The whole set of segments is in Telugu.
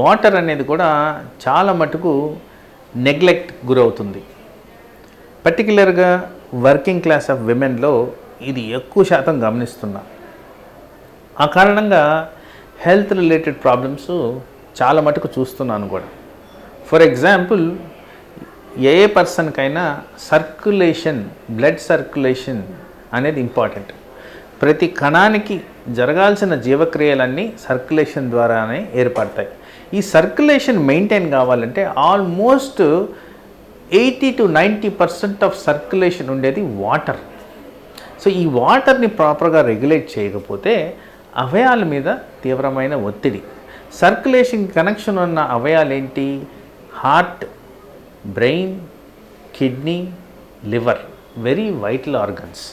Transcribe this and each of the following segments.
వాటర్ అనేది కూడా చాలా మటుకు నెగ్లెక్ట్ గురవుతుంది. పర్టికులర్గా వర్కింగ్ క్లాస్ ఆఫ్ విమెన్లో ఇది ఎక్కువ శాతం గమనిస్తున్నా. ఆ కారణంగా హెల్త్ రిలేటెడ్ ప్రాబ్లమ్స్ చాలా మటుకు చూస్తున్నాను కూడా. ఫర్ ఎగ్జాంపుల్ ఏ ఏ పర్సన్కైనా సర్క్యులేషన్ బ్లడ్ సర్క్యులేషన్ అనేది ఇంపార్టెంట్. ప్రతి కణానికి జరగాల్సిన జీవక్రియలన్నీ సర్క్యులేషన్ ద్వారానే ఏర్పడతాయి. ఈ సర్క్యులేషన్ మెయింటైన్ కావాలంటే almost eighty to ninety percent of circulation ఉండేది వాటర్. సో ఈ వాటర్ని ప్రాపర్గా రెగ్యులేట్ చేయకపోతే అవయాల మీద తీవ్రమైన ఒత్తిడి. సర్క్యులేషన్ కనెక్షన్ ఉన్న అవయాలు ఏంటి heart brain kidney liver very vital organs.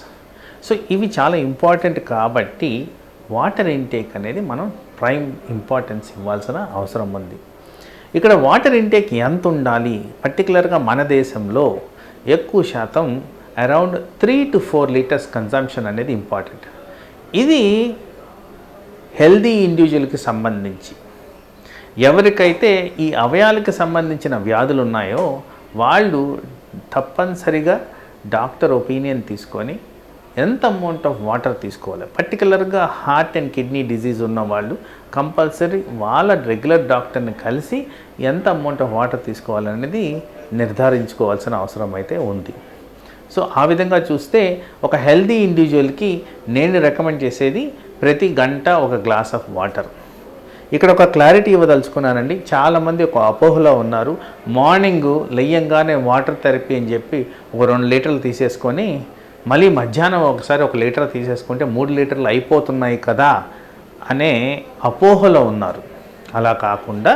So ఇవి చాలా ఇంపార్టెంట్ కాబట్టి వాటర్ ఇంటేక్ అనేది మనం ప్రైమ్ ఇంపార్టెన్స్ ఇవ్వాల్సిన అవసరం ఉంది. ఇక్కడ వాటర్ ఇంటేక్ ఎంత ఉండాలి? పర్టికులర్గా మన దేశంలో ఎక్కువ శాతం around three to four litres consumption అనేది ఇంపార్టెంట్ ఇది హెల్దీ ఇండివిజువల్కి సంబంధించి. ఎవరికైతే ఈ అవయాలకు సంబంధించిన వ్యాధులు ఉన్నాయో వాళ్ళు తప్పనిసరిగా డాక్టర్ ఒపీనియన్ తీసుకొని ఎంత అమౌంట్ ఆఫ్ వాటర్ తీసుకోవాలి? పర్టికులర్గా హార్ట్ అండ్ కిడ్నీ డిజీజ్ ఉన్న వాళ్ళు కంపల్సరీ వాళ్ళ రెగ్యులర్ డాక్టర్ని కలిసి ఎంత అమౌంట్ ఆఫ్ వాటర్ తీసుకోవాలనేది నిర్ధారించుకోవాల్సిన అవసరం అయితే ఉంది. సో ఆ విధంగా చూస్తే ఒక హెల్దీ ఇండివిజువల్కి నేను రికమెండ్ చేసేది ప్రతి గంట ఒక గ్లాస్ ఆఫ్ వాటర్ ఇక్కడ ఒక క్లారిటీ ఇవ్వదలుచుకున్నానండి. చాలామంది ఒక అపోహలో ఉన్నారు. మార్నింగ్ లెయ్యంగానే వాటర్ థెరపీ అని చెప్పి ఒక రెండు లీటర్లు తీసేసుకొని మళ్ళీ మధ్యాహ్నం ఒకసారి ఒక లీటర్ తీసేసుకుంటే మూడు లీటర్లు అయిపోతున్నాయి కదా అనే అపోహలో ఉన్నారు. అలా కాకుండా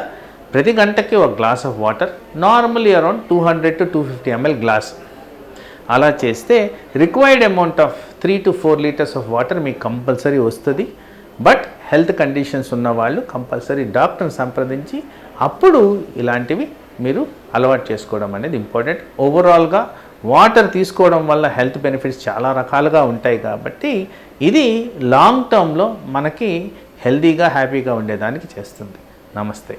ప్రతి గంటకి ఒక glass of water normally around two hundred to two fifty ML glass. అలా చేస్తే required amount of three to four litres of water మీకు కంపల్సరీ వస్తుంది. బట్ హెల్త్ కండిషన్స్ ఉన్న వాళ్ళు కంపల్సరీ డాక్టర్ని సంప్రదించి అప్పుడు ఇలాంటివి మీరు అలవాటు చేసుకోవడం అనేది ఇంపార్టెంట్. ఓవరాల్గా వాటర్ తీసుకోవడం వల్ల హెల్త్ బెనిఫిట్స్ చాలా రకాలుగా ఉంటాయి కాబట్టి ఇది లాంగ్ టర్మ్లో మనకి హెల్తీగా హ్యాపీగా ఉండేదానికి చేస్తుంది. నమస్తే.